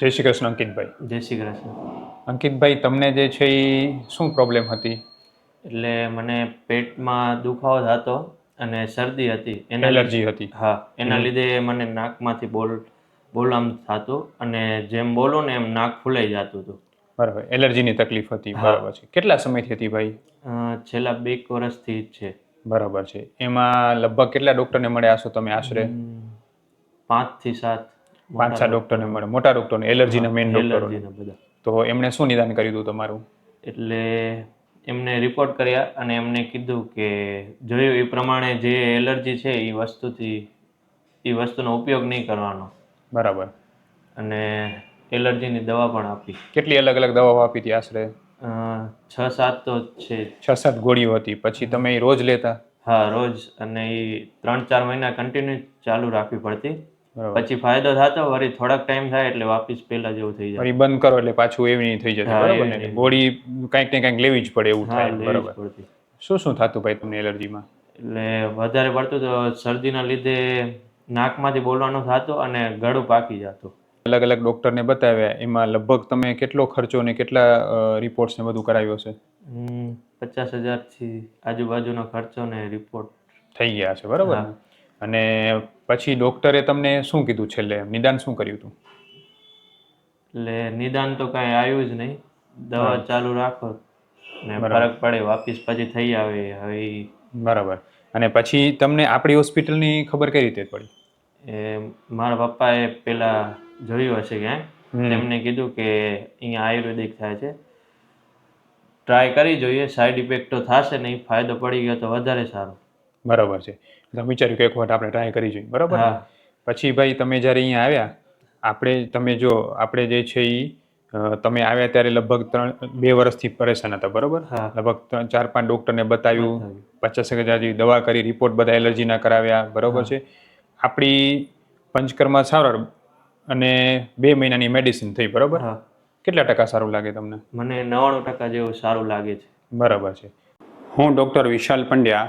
જય શ્રી કૃષ્ણ અંકિતભાઈ. જય શ્રી કૃષ્ણ. અંકિતભાઈ તમને જે છે એ શું પ્રોબ્લેમ હતી? એટલે મને પેટમાં દુખાવો થતો અને શરદી હતી. એલર્જી હતી. હા એના લીધે મને નાકમાંથી બોલ બોલવામ થતું અને જેમ બોલો ને એમ નાક ફૂલાઈ જતું હતું. બરાબર. એલર્જીની તકલીફ હતી. બરાબર છે. કેટલા સમયથી હતી ભાઈ? છેલ્લા બે વર્ષથી જ છે. બરાબર છે. એમાં લગભગ કેટલા ડોક્ટરને મળ્યા છો તમે આશરે? પાંચથી સાત. પાંચ છ ડોક્ટરને મળે. મોટા ડોક્ટરને એલર્જીના મેઇન એલર્જીના બધા. તો એમણે શું નિદાન કર્યું હતું તમારું? એટલે એમને રિપોર્ટ કર્યા અને એમને કીધું કે જોયું એ પ્રમાણે જે એલર્જી છે એ વસ્તુથી એ વસ્તુનો ઉપયોગ નહીં કરવાનો. બરાબર. અને એલર્જીની દવા પણ આપી. કેટલી અલગ અલગ દવાઓ આપી હતી આશરે? છ સાત તો છે. છ સાત ગોળીઓ હતી. પછી તમે એ રોજ લેતા? હા રોજ. અને એ ત્રણ ચાર મહિના કન્ટિન્યુ ચાલુ રાખવી પડતી. પછી ફાયદો થતો વળી થોડાક ટાઈમ થાય એટલે વાપસ પેલા જેવું થઈ જાય. બંધ કરો એટલે પાછું એવી નહીં થઈ જતું બરાબર ને? ગોળી કંઈક ને કંઈક લેવી જ પડે એવું થાય બરાબર. શું શું થતું ભાઈ તમને એલર્જીમાં? એટલે વધારે પડતું તો શરદીના લીધે નાકમાંથી બોલવાનું થતું અને ગળું પાકી જતું. અલગ અલગ ડોક્ટરને બતાવ્યા એમાં લગભગ તમે કેટલો ખર્ચો ને કેટલા રિપોર્ટ્સ ને બધું કરાવ્યો છે પચાસ હજારથી આજુબાજુનો ખર્ચો ને રિપોર્ટ થઈ ગયા છે બરાબર? અને પછી ડોક્ટરે તમને શું કીધું છેલ્લે? નિદાન શું કર્યું હતું એટલે નિદાન તો કાંઈ આવ્યું જ નહીં. દવા ચાલુ રાખો ને ફરક પડે. વાપીસ પછી થઈ આવે. હવે બરાબર. અને પછી તમને આપણી હોસ્પિટલની ખબર કઈ રીતે પડી? એ મારા પપ્પાએ પેલા જોયું હશે ક્યાંય એમને કીધું કે અહીંયા આયુર્વેદિક થાય છે. ટ્રાય કરી જોઈએ. સાઈડ ઇફેક્ટ તો થશે નહીં. ફાયદો પડી ગયો તો વધારે સારું. બરાબર છે. તમે વિચાર્યું કે એક વખત આપણે ટ્રાય કરી જોઈએ બરાબર. પછી ભાઈ તમે જ્યારે અહીંયા આવ્યા આપણે તમે જો આપણે જે છે એ તમે આવ્યા ત્યારે લગભગ ત્રણ બે વર્ષથી પરેશાન હતા બરાબર. લગભગ ચાર પાંચ ડોક્ટરને બતાવ્યું. પચાસ હજાર જેવી દવા કરી રિપોર્ટ બધા એલર્જીના કરાવ્યા બરાબર છે? આપણી પંચકર્મા સારવાર અને બે મહિનાની મેડિસિન થઈ બરાબર? કેટલા ટકા સારું લાગે તમને? મને નવ્વાણું ટકા જેવું સારું લાગે છે. બરાબર છે. હું ડૉક્ટર વિશાલ પંડ્યા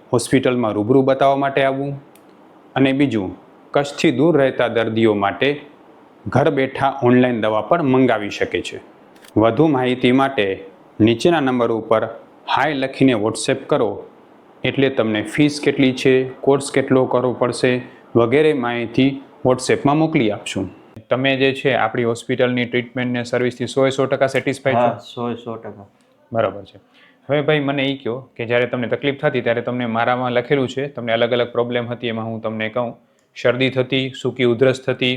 હોસ્પિટલમાં રૂબરૂ બતાવવા માટે આવવું અને બીજું કચ્છથી દૂર રહેતા દર્દીઓ માટે ઘર બેઠા ઓનલાઈન દવા પણ મંગાવી શકે છે. વધુ માહિતી માટે નીચેના નંબર ઉપર હાય લખીને વોટ્સએપ કરો. એટલે તમને ફીસ કેટલી છે કોર્સ કેટલો કરવો પડશે વગેરે માહિતી વોટ્સએપમાં મોકલી આપશું. તમે જે છે આપણી હોસ્પિટલની ટ્રીટમેન્ટ ને સર્વિસથી સો સો ટકા સેટિસ્ફાઈ છો? સો સો ટકા. બરાબર છે. હવે ભાઈ મને એ કહો કે જ્યારે તમને તકલીફ થતી ત્યારે તમને મારામાં લખેલું છે તમને અલગ અલગ પ્રોબ્લેમ હતી એમાં હું તમને કહું. શરદી થતી સૂકી ઉધરસ થતી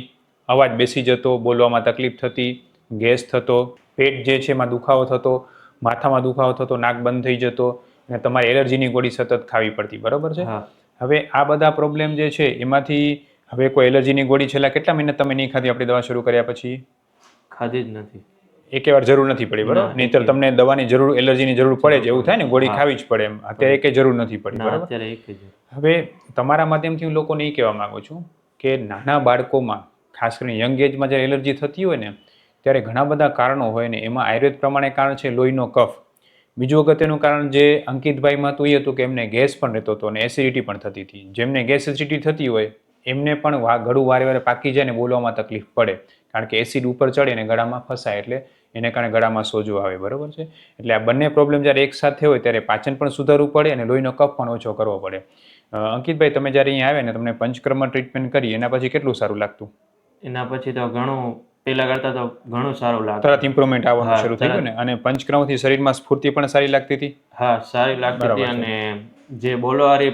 અવાજ બેસી જતો બોલવામાં તકલીફ થતી ગેસ થતો પેટ જે છે એમાં દુખાવો થતો માથામાં દુખાવો થતો નાક બંધ થઈ જતો અને તમારે એલર્જીની ગોળી સતત ખાવી પડતી બરાબર છે? હવે આ બધા પ્રોબ્લેમ જે છે એમાંથી હવે કોઈ એલર્જીની ગોળી છેલ્લા કેટલા મહિના તમે નહીં ખાધી? આપણી દવા શરૂ કર્યા પછી? ખાધી જ નથી. એકે વાર જરૂર નથી પડી બરાબર? નહીતર તમને દવાની જરૂર એલર્જીની જરૂર પડે જ એવું થાય ને? ગોળી. ખાવી જ પડે એમ. અત્યારે એકે જરૂર નથી પડી બરાબર? હવે તમારા માધ્યમથી હું લોકોને એ કહેવા માંગુ છું કે નાના બાળકોમાં ખાસ કરીને યંગ એજમાં જ્યારે એલર્જી થતી હોય ને ત્યારે ઘણા બધા કારણો હોય ને એમાં આયુર્વેદ પ્રમાણે કારણ છે લોહીનો કફ. બીજું અગત્યનું કારણ જે અંકિતભાઈમાં તો એ હતું કે એમને ગેસ પણ રહેતો હતો અને એસિડિટી પણ થતી હતી. જેમને ગેસ એસિડિટી થતી હોય એમને પણ ગળું વારે વારે પાકી જાય ને બોલવામાં તકલીફ પડે. કારણ કે એસિડ ઉપર ચડે ને ગળામાં ફસાય એટલે એને કારણે ગળામાં સોજો આવે બરોબર છે? એટલે આ બંને પ્રોબ્લેમ જ્યારે એક સાથે હોય ત્યારે પાચન પણ સુધારવું પડે અને લોહીનો કફ પણ ઓછો કરવો પડે. અંકિતભાઈ તમે જ્યારે અહીંયા આવ્યા ને તમને પંચકર્મ ટ્રીટમેન્ટ કરી એના પછી કેટલું સારું લાગતું? એના પછી તો ઘણું પેલા કરતા તો ઘણું સારું લાગે તરત ઇમ્પ્રુવમેન્ટ આવવાનું શરૂ થઈ ગયું ને અને પંચક્રમથી શરીરમાં સ્ફૂર્તિ પણ સારી લાગતી હતી? હા સારી લાગતી હતી અને જે બોલવાળી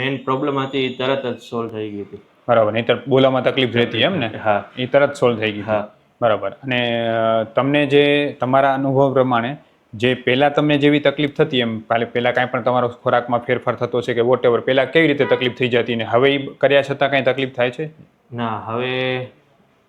મેઇન પ્રોબ્લેમ હતી એ તરત જ સોલ્વ થઈ ગઈ હતી. બરાબર. નહીં બોલવામાં તકલીફ રહેતી એમ ને હા. એ તરત સોલ્વ થઈ ગઈ. હા. બરાબર. અને તમને જે તમારા અનુભવ પ્રમાણે જે પહેલા તમને જેવી તકલીફ થતી એમ પહેલા કાંઈ પણ તમારો ખોરાકમાં ફેરફાર થતો છે કે વોટ એવર પહેલાં કેવી રીતે તકલીફ થઈ જતી ને હવે કર્યા છતાં કાંઈ તકલીફ થાય છે? ના હવે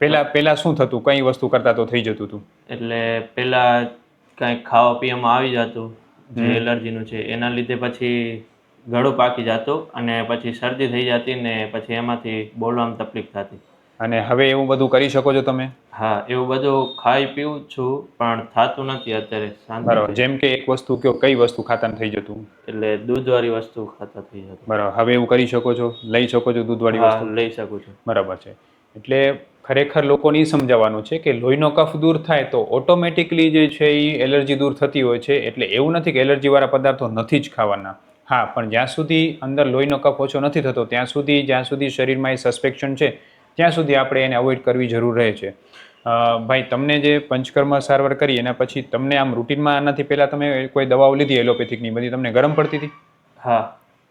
પહેલા પહેલા શું થતું? કઈ વસ્તુ કરતા તો થઈ જતું હતું એટલે પહેલાં કાંઈ ખાવા પીવામાં આવી જતું જે એલર્જીનું છે એના લીધે પછી ગળું પાકી જતું અને પછી શરદી થઈ જતી ને પછી એમાંથી બોલવામાં તકલીફ થતી. અને હવે એવું બધું કરી શકો છો તમે? હા એવું બધું ખાઈ પીવું છું પણ થતું નથી અત્યારે બરાબર. જેમ કે એક વસ્તુ કયો કઈ વસ્તુ ખાતા થઈ જતું? એટલે દૂધવાળી વસ્તુ ખાતા થઈ જતું. બરાબર. હવે એવું કરી શકો છો? લઈ શકો છો દૂધવાળી વસ્તુ? લઈ શકું છું. બરાબર છે. એટલે ખરેખર લોકોને સમજાવવાનું છે કે લોહીનો કફ દૂર થાય તો ઓટોમેટિકલી જે છે એ એલર્જી દૂર થતી હોય છે. એટલે એવું નથી કે એલર્જીવાળા પદાર્થો નથી જ ખાવાના. હા પણ જ્યાં સુધી અંદર લોહીનો કફ ઓછો નથી થતો ત્યાં સુધી જ્યાં સુધી શરીરમાં એ સસ્પેક્શન છે ત્યાં સુધી આપણે એને અવોઇડ કરવી જરૂર રહે છે. ભાઈ તમને જે પંચકર્મ સારવાર કરી એના પછી તમને આમ રૂટીનમાં આનાથી પહેલાં તમે કોઈ દવાઓ લીધી એલોપેથિકની બધી તમને ગરમ પડતી હતી? હા.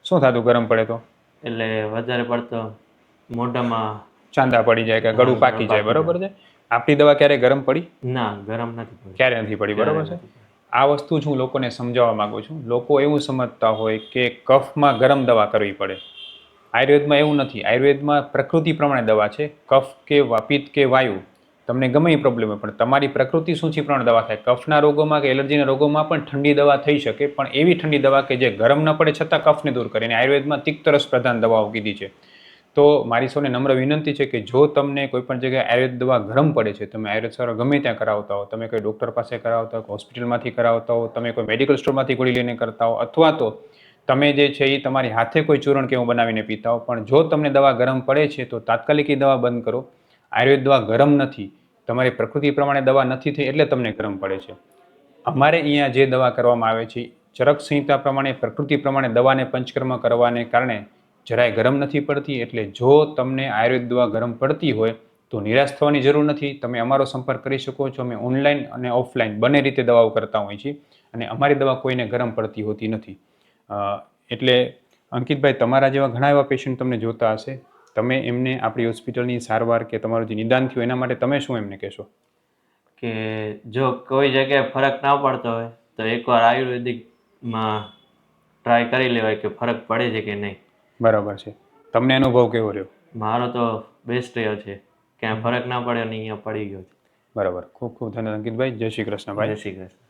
શું થતું ગરમ પડે તો? એટલે વધારે પડતો મોઢામાં ચાંદા પડી જાય કે ગળું પાકી જાય બરોબર છે? આપણી દવા ક્યારે ગરમ પડી? ના ગરમ નથી ક્યારે નથી પડી બરોબર છે? આ વસ્તુ જ હું લોકોને સમજાવવા માગું છું. લોકો એવું સમજતા હોય કે કફમાં ગરમ દવા કરવી પડે. આયુર્વેદમાં એવું નથી. આયુર્વેદમાં પ્રકૃતિ પ્રમાણે દવા છે. કફ કે વાપિત કે વાયુ. તમને ગમે એ પ્રોબ્લેમ હોય, પણ તમારી પ્રકૃતિ શું છે પ્રમાણે દવા થાય. કફના રોગોમાં કે એલર્જીના રોગોમાં પણ ઠંડી દવા થઈ શકે, પણ એવી ઠંડી દવા કે જે ગરમ ન પડે છતાં કફને દૂર કરે. અને આયુર્વેદમાં તિક્તરસ પ્રધાન દવાઓ કીધી છે. તો મારી સૌને નમ્ર વિનંતી છે કે જો તમને કોઈ પણ જગ્યાએ આયુર્વેદ દવા ગરમ પડે છે, તમે આયુર્વેદ સારવાર ગમે ત્યાં કરાવતા હો, તમે કોઈ ડૉક્ટર પાસે કરાવતા હો હોસ્પિટલમાંથી કરાવતા હો, તમે કોઈ મેડિકલ સ્ટોરમાંથી ગોળી લઈને કરતા હો, અથવા તો તમે જે છે એ તમારી હાથે કોઈ ચૂરણ કે એવું બનાવીને પીતા હો, પણ જો તમને દવા ગરમ પડે છે, તો તાત્કાલિક એ દવા બંધ કરો. આયુર્વેદ દવા ગરમ નથી, તમારી પ્રકૃતિ પ્રમાણે દવા નથી થઈ એટલે તમને ગરમ પડે છે. અમારે અહીંયા જે દવા કરવામાં આવે છે ચરક સંહિતા પ્રમાણે, પ્રકૃતિ પ્રમાણે દવાને પંચકર્મ કરવાને કારણે જરાય ગરમ નથી પડતી એટલે જો તમને આયુર્વેદ દવા ગરમ પડતી હોય તો નિરાશ થવાની જરૂર નથી. તમે અમારો સંપર્ક કરી શકો છો. અમે ઓનલાઈન અને ઓફલાઈન બંને રીતે દવાઓ કરતા હોઈએ છીએ અને અમારી દવા કોઈને ગરમ પડતી હોતી નથી. એટલે અંકિતભાઈ, તમારા જેવા ઘણા એવા પેશન્ટ તમને જોતા હશે. તમે એમને આપણી હોસ્પિટલની સારવાર કે તમારું જે નિદાન થયું એના માટે તમે શું એમને કહેશો? કે જો કોઈ જગ્યાએ ફરક ના પડતો હોય તો એકવાર આયુર્વેદિકમાં ટ્રાય કરી લેવાય કે ફરક પડે છે કે નહીં. બરાબર છે. તમને અનુભવ કેવો રહ્યો? મારો તો બેસ્ટ રહ્યો છે. ક્યાંય ફરક ના પડ્યો ને અહીંયા પડી ગયો છે. બરાબર. ખૂબ ખૂબ ધન્યવાદ અંકિતભાઈ. જય શ્રી કૃષ્ણ ભાઈ. જય શ્રી કૃષ્ણ.